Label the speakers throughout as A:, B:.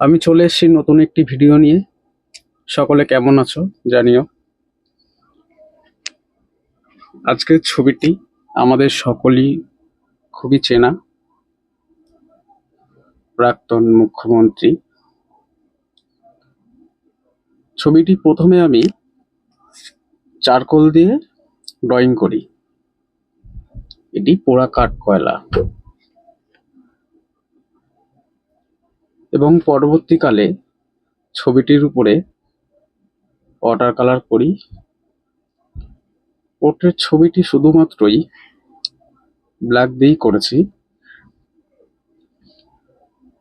A: আমি চলে এসেছি নতুন একটি ভিডিও নিয়ে। সকলে কেমন আছো জানিও। আজকের ছবিটি আমাদের সকলই খুবই চেনা। প্রাক্তন মুখ্যমন্ত্রী। ছবিটি প্রথমে আমি চারকোল দিয়ে ড্রয়িং করি। এটি পোড়া কাঠ কয়লা। এবং পরবর্তীকালে ছবিটির উপরে ওয়াটার কালার করি। পোর্ট্রেট ছবিটি শুধুমাত্রই ব্ল্যাক দিয়েই করেছি।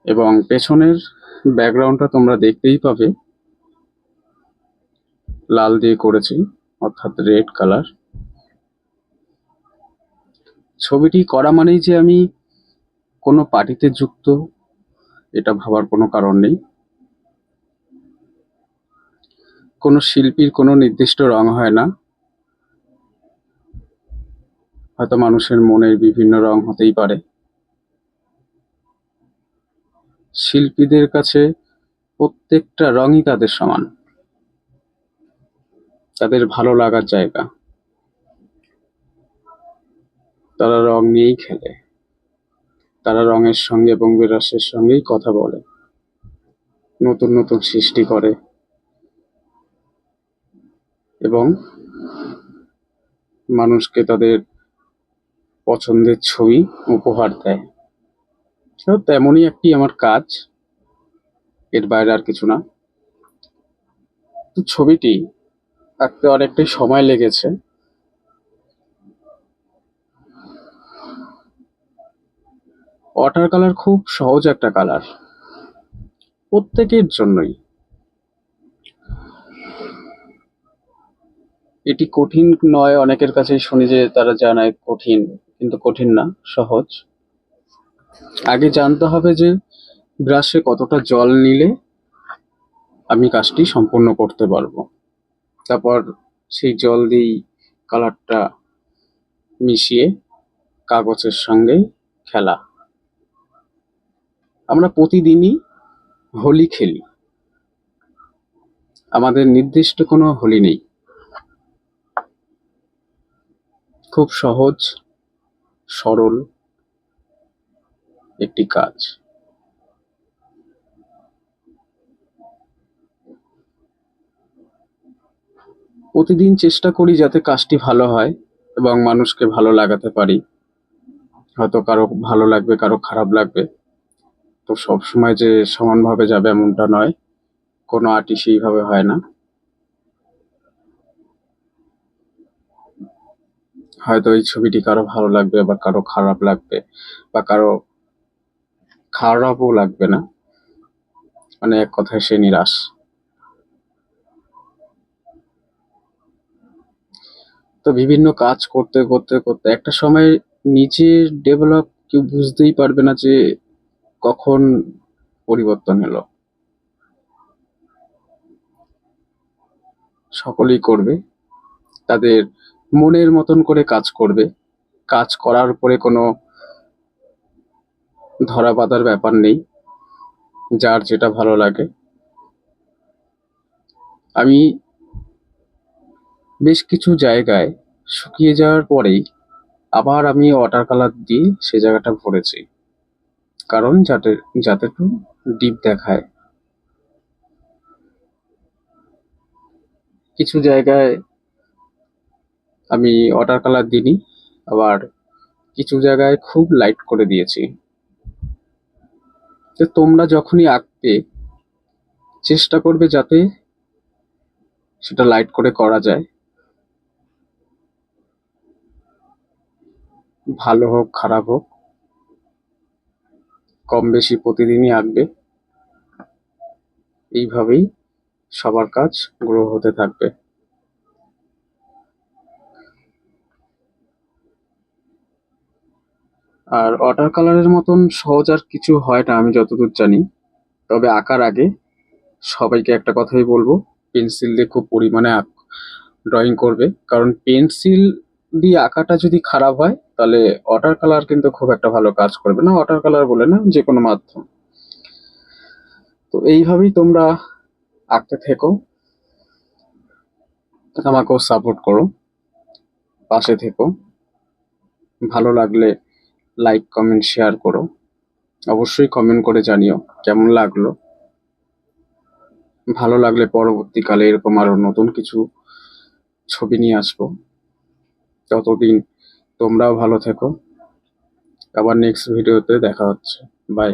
A: এবং পেছনের ব্যাকগ্রাউন্ডটা তোমরা দেখতেই পাবে। লাল দিয়ে করেছি, অর্থাৎ রেড কালার ছবিটি করা মানেই যে আমি কোনো পার্টিতে যুক্ত এটা ভাবার কোনো কারণ নেই। কোনো শিল্পীর কোনো নির্দিষ্ট রং হয় না। হয়তো মানুষের মনের বিভিন্ন রং হতেই পারে। শিল্পীদের কাছে প্রত্যেকটা রঙই তাদের সমান। তাদের ভালো লাগার জায়গা। তারা রং নিয়েই খেলে। তারা রঙের সঙ্গে এবং বিরসের সঙ্গেই কথা বলে। নতুন নতুন সৃষ্টি করে। এবং মানুষকে তাদের পছন্দের ছবি উপহার দেয়। তেমনই একটি আমার কাজ। এর বাইরে আর কিছু না। ছবিটি আঁকতে অনেকটাই সময় লেগেছে। ওয়াটার কালার খুব সহজ একটা কালার প্রত্যেকের জন্যই। এটি কঠিন নয়, অনেকের কাছেই শুনি যে তারা জানায় কঠিন, কিন্তু কঠিন না, সহজ। আগে জানতে হবে যে ব্রাশে কতটা জল নিলে আমি কাজটি সম্পূর্ণ করতে পারব। তারপর সেই জল দিয়েই কালারটা মিশিয়ে কাগজের সঙ্গে খেলা। আমরা প্রতিদিনই হোলি খেলি। আমাদের নির্দিষ্ট কোনো হোলি নেই। খুব সহজ, সরল একটি কাজ। প্রতিদিন চেষ্টা করি যাতে কাজটি ভালো হয় এবং মানুষকে ভালো লাগাতে পারি। হয়তো কারও ভালো লাগবে, কারও খারাপ লাগবে। তো সব সময় যে সমানভাবে যাবে এমনটা নয়। কোনো আর্টই সেইভাবে হয় না। হয়তো এই ছবিটি কারও ভালো লাগবে বা কারও খারাপ লাগবে বা কারও খারাপও লাগবে না। মানে এক কথায় সে নিরাশ। তো বিভিন্ন কাজ করতে করতে করতে একটা সময় নিজের ডেভেলপ কেউ বুঝতেই পারবে না যে কখন পরিবর্তন এলো? সকলেই করবে। তাদের মনের মতন করে কাজ করবে। কাজ করার পরে কোনো ধরা বাঁধার ব্যাপার নেই। যার যেটা ভালো লাগে। আমি বেশ কিছু জায়গায় শুকিয়ে যাওয়ার পরেই আবার আমি ওয়াটার কালার দিয়ে সে জায়গাটা ভরেছি। কারণ যাতে যাতে একটু ডিপ দেখায়। কিছু জায়গায় আমি ওয়াটার কালার দিইনি, আবার কিছু জায়গায় খুব লাইট করে দিয়েছি। তো তোমরা যখনই আঁকবে, চেষ্টা করবে যাতে সেটা লাইট করে করা যায়। ভালো হোক, খারাপ হোক কম বেশি প্রতিদিনই আঁকবে এইভাবেই সবার কাজ গ্রো হতে থাকবে। আর ওয়াটার কালারের মতন সহজ আর কিছু হয় না, আমি যতদূর জানি। তবে আঁকার আগে সবাইকে একটা কথাই বলব পেন্সিল দিয়ে খুব পরিমাণে ড্রয়িং করবে। কারণ পেন্সিল দিয়ে আঁকাটা যদি খারাপ হয় তাহলে ওয়াটার কালার কিন্তু খুব একটা ভালো কাজ করবে না। ওয়াটার কালার বলে না, যে কোনো মাধ্যম। তো এইভাবেই তোমরা আঁকতে থেকো। আমাকেও সাপোর্ট করো। পাশে থেকো। ভালো লাগলে লাইক কমেন্ট শেয়ার করো। অবশ্যই কমেন্ট করে জানিও কেমন লাগল। ভালো লাগলে পরবর্তীকালে এরকম আরও নতুন কিছু ছবি নিয়ে আসব। ততদিন তোমরাও ভালো থেকো। আবার নেক্সট ভিডিওতে দেখা হচ্ছে। বাই